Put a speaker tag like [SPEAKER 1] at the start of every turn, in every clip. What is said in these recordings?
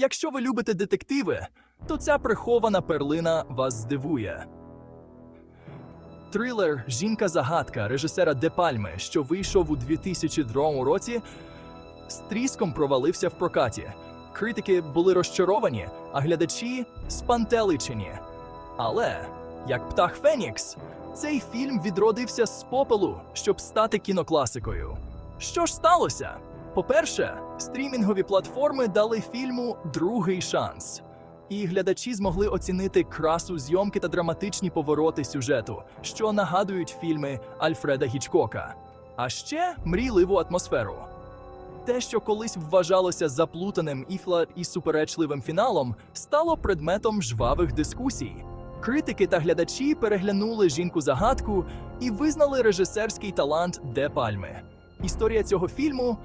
[SPEAKER 1] Якщо ви любите детективи, то ця прихована перлина вас здивує. Трилер Жінка-загадка режисера Де Пальми, що вийшов у 2002 році, з тріском провалився в прокаті. Критики були розчаровані, а глядачі спантеличені. Але, як птах Фенікс, цей фільм відродився з попелу, щоб стати кінокласикою. Що ж сталося? По-перше, стрімінгові платформи дали фільму другий шанс. І глядачі змогли оцінити красу зйомки та драматичні повороти сюжету, що нагадують фільми Альфреда Гічкока, а ще мрійливу атмосферу. Те, що колись вважалося заплутаним і суперечливим фіналом, стало предметом жвавих дискусій. Критики та глядачі переглянули жінку загадку і визнали режисерський талант Де Пальми. Історія цього фільму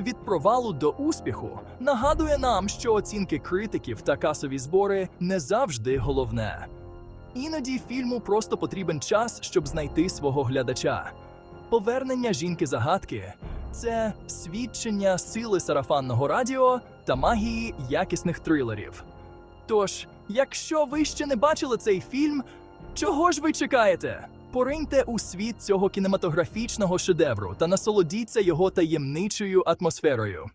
[SPEAKER 1] від провалу до успіху нагадує нам, що оцінки критиків та касові збори не завжди головне. Іноді фільму просто потрібен час, щоб знайти свого глядача. Повернення жінки загадки це свідчення сили сарафанного радіо та магії якісних трилерів. Тож, якщо ви ще не бачили цей фільм, чого ж ви чекаєте? Пориньте у світ цього кінематографічного шедевру та насолодіться його таємничою атмосферою.